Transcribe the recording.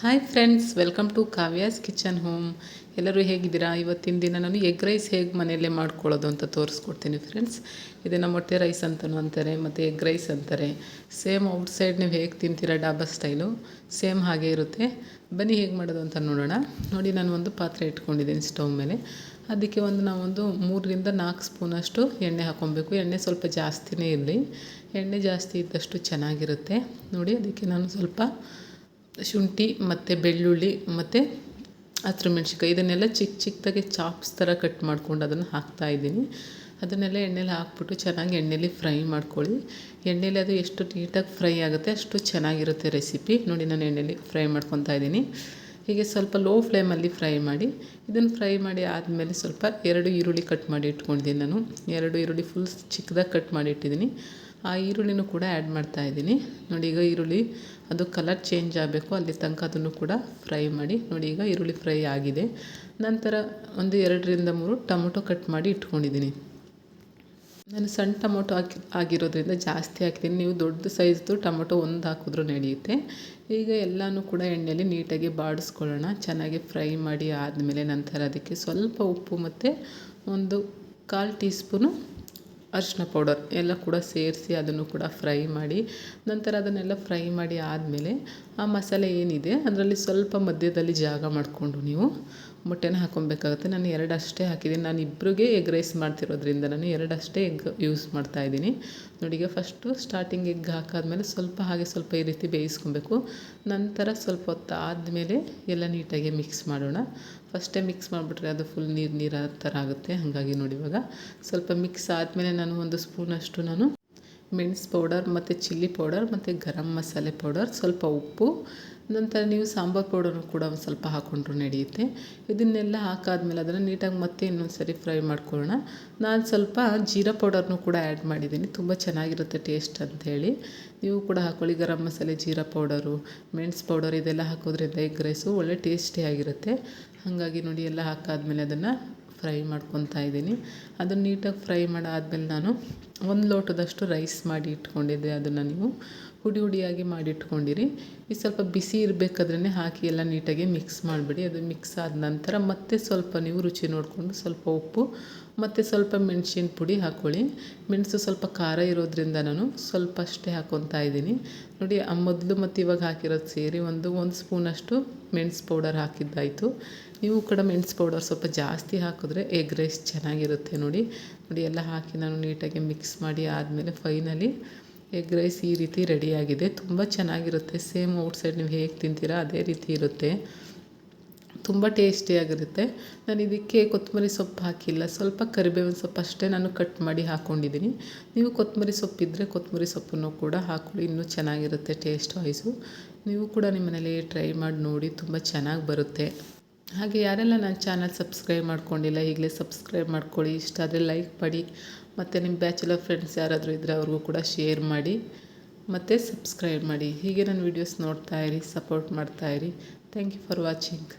Hi friends welcome to Kavya's kitchen home ಎಲ್ಲರೂ ಹೇಗಿದ್ದೀರಾ? ಇವತ್ತಿನ ದಿನ ನಾನು ಎಗ್ ರೈಸ್ ಹೇಗೆ ಮನೆಯಲ್ಲೇ ಮಾಡ್ಕೊಳ್ಳೋದು ಅಂತ ತೋರಿಸ್ಕೊಡ್ತೀನಿ ಫ್ರೆಂಡ್ಸ್ ಇದನ್ನು ಮೊಟ್ಟೆ ರೈಸ್ ಅಂತಲೂ ಅಂತಾರೆ, ಮತ್ತು ಎಗ್ ರೈಸ್ ಅಂತಾರೆ. ಸೇಮ್ ಔಟ್ಸೈಡ್ ನೀವು ಹೇಗೆ ತಿಂತೀರಾ ಡಾಬಾ ಸ್ಟೈಲು ಸೇಮ್ ಹಾಗೆ ಇರುತ್ತೆ. ಬನ್ನಿ ಹೇಗೆ ಮಾಡೋದು ಅಂತ ನೋಡೋಣ. ನೋಡಿ, ನಾನು ಒಂದು ಪಾತ್ರೆ ಇಟ್ಕೊಂಡಿದ್ದೀನಿ ಸ್ಟವ್ ಮೇಲೆ. ಅದಕ್ಕೆ ಒಂದು ನಾವೊಂದು ಮೂರರಿಂದ ನಾಲ್ಕು ಸ್ಪೂನಷ್ಟು ಎಣ್ಣೆ ಹಾಕ್ಕೊಬೇಕು. ಎಣ್ಣೆ ಸ್ವಲ್ಪ ಜಾಸ್ತಿನೇ ಇರಲಿ. ಎಣ್ಣೆ ಜಾಸ್ತಿ ಇದ್ದಷ್ಟು ಚೆನ್ನಾಗಿರುತ್ತೆ. ನೋಡಿ, ಅದಕ್ಕೆ ನಾನು ಸ್ವಲ್ಪ ಶುಂಠಿ ಮತ್ತು ಬೆಳ್ಳುಳ್ಳಿ ಮತ್ತು ಹಸಿರು ಮೆಣ್ಸಿನ್ಕಾಯಿ, ಇದನ್ನೆಲ್ಲ ಚಿಕ್ಕ ಚಿಕ್ಕದಾಗಿ ಚಾಪ್ಸ್ ಥರ ಕಟ್ ಮಾಡ್ಕೊಂಡು ಅದನ್ನು ಹಾಕ್ತಾಯಿದ್ದೀನಿ ಅದನ್ನೆಲ್ಲ ಎಣ್ಣೆಲಿ ಹಾಕ್ಬಿಟ್ಟು ಚೆನ್ನಾಗಿ ಎಣ್ಣೆಲಿ ಫ್ರೈ ಮಾಡ್ಕೊಳ್ಳಿ. ಎಣ್ಣೆಲಿ ಅದು ಎಷ್ಟು ನೀಟಾಗಿ ಫ್ರೈ ಆಗುತ್ತೆ ಅಷ್ಟು ಚೆನ್ನಾಗಿರುತ್ತೆ ರೆಸಿಪಿ. ನೋಡಿ ನಾನು ಎಣ್ಣೆಲಿ ಫ್ರೈ ಮಾಡ್ಕೊತಾ ಇದ್ದೀನಿ. ಹೀಗೆ ಸ್ವಲ್ಪ ಲೋ ಫ್ಲೇಮಲ್ಲಿ ಫ್ರೈ ಮಾಡಿ, ಇದನ್ನು ಫ್ರೈ ಮಾಡಿ ಆದಮೇಲೆ ಸ್ವಲ್ಪ ಎರಡು ಈರುಳ್ಳಿ ಕಟ್ ಮಾಡಿ ಇಟ್ಕೊಂಡಿದ್ದೀನಿ ನಾನು. ಎರಡು ಈರುಳ್ಳಿ ಫುಲ್ ಚಿಕ್ಕದಾಗಿ ಕಟ್ ಮಾಡಿ ಇಟ್ಟಿದ್ದೀನಿ. ಆ ಈರುಳ್ಳಿನೂ ಕೂಡ ಆ್ಯಡ್ ಮಾಡ್ತಾ ಇದ್ದೀನಿ. ನೋಡಿ, ಈಗ ಈರುಳ್ಳಿ, ಅದು ಕಲರ್ ಚೇಂಜ್ ಆಗಬೇಕು, ಅಲ್ಲಿ ತನಕ ಅದನ್ನು ಕೂಡ ಫ್ರೈ ಮಾಡಿ. ನೋಡಿ, ಈಗ ಈರುಳ್ಳಿ ಫ್ರೈ ಆಗಿದೆ. ನಂತರ ಒಂದು ಎರಡರಿಂದ ಮೂರು ಟೊಮೊಟೊ ಕಟ್ ಮಾಡಿ ಇಟ್ಕೊಂಡಿದ್ದೀನಿ. ನಾನು ಸಣ್ಣ ಟೊಮೊಟೊ ಹಾಕಿ ಆಗಿರೋದ್ರಿಂದ ಜಾಸ್ತಿ ಹಾಕಿದ್ದೀನಿ. ನೀವು ದೊಡ್ಡ ಸೈಜ್ದು ಟೊಮೊಟೊ ಒಂದು ಹಾಕಿದ್ರೂ ನಡೆಯುತ್ತೆ. ಈಗ ಎಲ್ಲನೂ ಕೂಡ ಎಣ್ಣೆಯಲ್ಲಿ ನೀಟಾಗಿ ಬಾಡಿಸ್ಕೊಳ್ಳೋಣ. ಚೆನ್ನಾಗಿ ಫ್ರೈ ಮಾಡಿ ಆದಮೇಲೆ ನಂತರ ಅದಕ್ಕೆ ಸ್ವಲ್ಪ ಉಪ್ಪು ಮತ್ತು ಒಂದು ಕಾಲು ಟೀ ಸ್ಪೂನು ಅರಿಶಿನ ಪೌಡರ್ ಎಲ್ಲ ಕೂಡ ಸೇರಿಸಿ ಅದನ್ನು ಕೂಡ ಫ್ರೈ ಮಾಡಿ, ನಂತರ ಅದನ್ನೆಲ್ಲ ಫ್ರೈ ಮಾಡಿ ಆದಮೇಲೆ ಆ ಮಸಾಲೆ ಏನಿದೆ, ಅದರಲ್ಲಿ ಸ್ವಲ್ಪ ಮಧ್ಯದಲ್ಲಿ ಜಾಗ ಮಾಡಿಕೊಂಡು ನೀವು ಮೊಟ್ಟೆನ ಹಾಕೊಬೇಕಾಗುತ್ತೆ. ನಾನು ಎರಡಷ್ಟೇ ಹಾಕಿದ್ದೀನಿ. ನಾನು ಇಬ್ಬರಿಗೆ ಎಗ್ ರೈಸ್ ಮಾಡ್ತಿರೋದ್ರಿಂದ ನಾನು ಎರಡಷ್ಟೇ ಎಗ್ ಯೂಸ್ ಮಾಡ್ತಾಯಿದ್ದೀನಿ ನೋಡಿ, ಈಗ ಫಸ್ಟು ಸ್ಟಾರ್ಟಿಂಗ್ ಎಗ್ ಹಾಕಾದ್ಮೇಲೆ ಸ್ವಲ್ಪ ಹಾಗೆ ಸ್ವಲ್ಪ ಈ ರೀತಿ ಬೇಯಿಸ್ಕೊಬೇಕು. ನಂತರ ಸ್ವಲ್ಪ ಹೊತ್ತು ಆದಮೇಲೆ ಎಲ್ಲ ನೀಟಾಗಿ ಮಿಕ್ಸ್ ಮಾಡೋಣ. ಫಸ್ಟೇ ಮಿಕ್ಸ್ ಮಾಡಿಬಿಟ್ರೆ ಅದು ಫುಲ್ ನೀರು ನೀರು ಥರ ಆಗುತ್ತೆ. ಹಾಗಾಗಿ ನೋಡಿ ಇವಾಗ ಸ್ವಲ್ಪ ಮಿಕ್ಸ್ ಆದಮೇಲೆ ನಾನು ಒಂದು ಸ್ಪೂನಷ್ಟು ನಾನು ಮೆಣಸು ಪೌಡರ್ ಮತ್ತು ಚಿಲ್ಲಿ ಪೌಡರ್ ಮತ್ತು ಗರಂ ಮಸಾಲೆ ಪೌಡರ್, ಸ್ವಲ್ಪ ಉಪ್ಪು ನಂತರ ನೀವು ಸಾಂಬಾರು ಪೌಡರ್ನು ಕೂಡ ಒಂದು ಸ್ವಲ್ಪ ಹಾಕ್ಕೊಂಡ್ರು ನಡೆಯುತ್ತೆ. ಇದನ್ನೆಲ್ಲ ಹಾಕಾದ್ಮೇಲೆ ಅದನ್ನು ನೀಟಾಗಿ ಮತ್ತೆ ಇನ್ನೊಂದು ಸರಿ ಫ್ರೈ ಮಾಡ್ಕೊಳ್ಳೋಣ. ನಾನು ಸ್ವಲ್ಪ ಜೀರಾ ಪೌಡರ್ನು ಕೂಡ ಆ್ಯಡ್ ಮಾಡಿದ್ದೀನಿ. ತುಂಬ ಚೆನ್ನಾಗಿರುತ್ತೆ ಟೇಸ್ಟ್ ಅಂಥೇಳಿ ನೀವು ಕೂಡ ಹಾಕ್ಕೊಳ್ಳಿ ಗರಂ ಮಸಾಲೆ, ಜೀರಾ ಪೌಡರು, ಮೆಣಸು ಪೌಡರ್ ಇದೆಲ್ಲ ಹಾಕೋದ್ರಿಂದ ಎಗ್ ರೈಸು ಒಳ್ಳೆ ಟೇಸ್ಟಿಯಾಗಿರುತ್ತೆ ಹಾಗಾಗಿ ನೋಡಿ ಎಲ್ಲ ಹಾಕಾದ್ಮೇಲೆ ಅದನ್ನು ಫ್ರೈ ಮಾಡ್ಕೊತಾ ಇದ್ದೀನಿ. ಅದನ್ನು ನೀಟಾಗಿ ಫ್ರೈ ಮಾಡಾದ್ಮೇಲೆ ನಾನು ಒಂದು ಲೋಟದಷ್ಟು ರೈಸ್ ಮಾಡಿ ಇಟ್ಕೊಂಡಿದ್ದೆ ಅದನ್ನು ನೀವು. ಹುಡಿ ಹುಡಿಯಾಗಿ ಮಾಡಿ ಇಟ್ಕೊಂಡಿರಿ. ಈ ಸ್ವಲ್ಪ ಬಿಸಿ ಇರಬೇಕಾದ್ರೇ ಹಾಕಿ ಎಲ್ಲ ನೀಟಾಗಿ ಮಿಕ್ಸ್ ಮಾಡಿಬಿಡಿ. ಅದು ಮಿಕ್ಸ್ ಆದ ನಂತರ ಮತ್ತೆ ಸ್ವಲ್ಪ ನೀವು ರುಚಿ ನೋಡಿಕೊಂಡು ಸ್ವಲ್ಪ ಉಪ್ಪು, ಮತ್ತು ಸ್ವಲ್ಪ ಮೆಣಸಿನ ಪುಡಿ ಹಾಕ್ಕೊಳ್ಳಿ ಮೆಣಸು ಸ್ವಲ್ಪ ಖಾರ ಇರೋದ್ರಿಂದ ನಾನು ಸ್ವಲ್ಪ ಅಷ್ಟೇ ಹಾಕ್ಕೊತಾ ಇದ್ದೀನಿ. ನೋಡಿ, ಆ ಮೊದಲು ಮತ್ತು ಇವಾಗ ಹಾಕಿರೋದು ಸೇರಿ ಒಂದು ಒಂದು ಸ್ಪೂನಷ್ಟು ಮೆಣಸು ಪೌಡರ್ ಹಾಕಿದ್ದಾಯಿತು. ನೀವು ಕೂಡ ಮೆಣಸು ಪೌಡರ್ ಸ್ವಲ್ಪ ಜಾಸ್ತಿ ಹಾಕಿದ್ರೆ ಎಗ್ ರೈಸ್ ಚೆನ್ನಾಗಿರುತ್ತೆ ನೋಡಿ. ನೋಡಿ, ಎಲ್ಲ ಹಾಕಿ ನಾನು ನೀಟಾಗಿ ಮಿಕ್ಸ್ ಮಾಡಿ ಆದಮೇಲೆ ಫೈನಲಿ ಎಗ್ ರೈಸ್ ಈ ರೀತಿ ರೆಡಿಯಾಗಿದೆ ತುಂಬ ಚೆನ್ನಾಗಿರುತ್ತೆ. ಸೇಮ್ ಔಟ್ಸೈಡ್ ನೀವು ಹೇಗೆ ತಿಂತೀರಾ ಅದೇ ರೀತಿ ಇರುತ್ತೆ. ತುಂಬ ಟೇಸ್ಟಿಯಾಗಿರುತ್ತೆ ನಾನು ಇದಕ್ಕೆ ಕೊತ್ತಂಬರಿ ಸೊಪ್ಪು ಹಾಕಿಲ್ಲ. ಸ್ವಲ್ಪ ಕರಿಬೇವಿನ ಸೊಪ್ಪು ಅಷ್ಟೇ ನಾನು ಕಟ್ ಮಾಡಿ ಹಾಕ್ಕೊಂಡಿದ್ದೀನಿ ನೀವು ಕೊತ್ತಂಬರಿ ಸೊಪ್ಪಿದ್ದರೆ ಕೊತ್ತಂಬರಿ ಸೊಪ್ಪನ್ನು ಕೂಡ ಹಾಕ್ಕೊಳ್ಳಿ ಇನ್ನೂ ಚೆನ್ನಾಗಿರುತ್ತೆ ಟೇಸ್ಟ್ ವೈಸು ನೀವು ಕೂಡ ನಿಮ್ಮ ಮನೇಲಿ ಟ್ರೈ ಮಾಡಿ ನೋಡಿ, ತುಂಬ ಚೆನ್ನಾಗಿ ಬರುತ್ತೆ. ಹಾಗೆ ಯಾರೆಲ್ಲ ನನ್ನ ಚಾನಲ್ ಸಬ್ಸ್ಕ್ರೈಬ್ ಮಾಡ್ಕೊಂಡಿಲ್ಲ, ಈಗಲೇ ಸಬ್ಸ್ಕ್ರೈಬ್ ಮಾಡ್ಕೊಳ್ಳಿ. ಇಷ್ಟ ಆದರೆ ಲೈಕ್ ಮಾಡಿ. ಮತ್ತು ನಿಮ್ಮ ಬ್ಯಾಚುಲರ್ ಫ್ರೆಂಡ್ಸ್ ಯಾರಾದರೂ ಇದ್ದರೆ ಅವ್ರಿಗೂ ಕೂಡ ಶೇರ್ ಮಾಡಿ. ಮತ್ತು ಸಬ್ಸ್ಕ್ರೈಬ್ ಮಾಡಿ. ಹೀಗೆ ನನ್ನ ವೀಡಿಯೋಸ್ ನೋಡ್ತಾಯಿರಿ ಸಪೋರ್ಟ್ ಮಾಡ್ತಾಯಿರಿ ಥ್ಯಾಂಕ್ ಯು ಫಾರ್ ವಾಚಿಂಗ್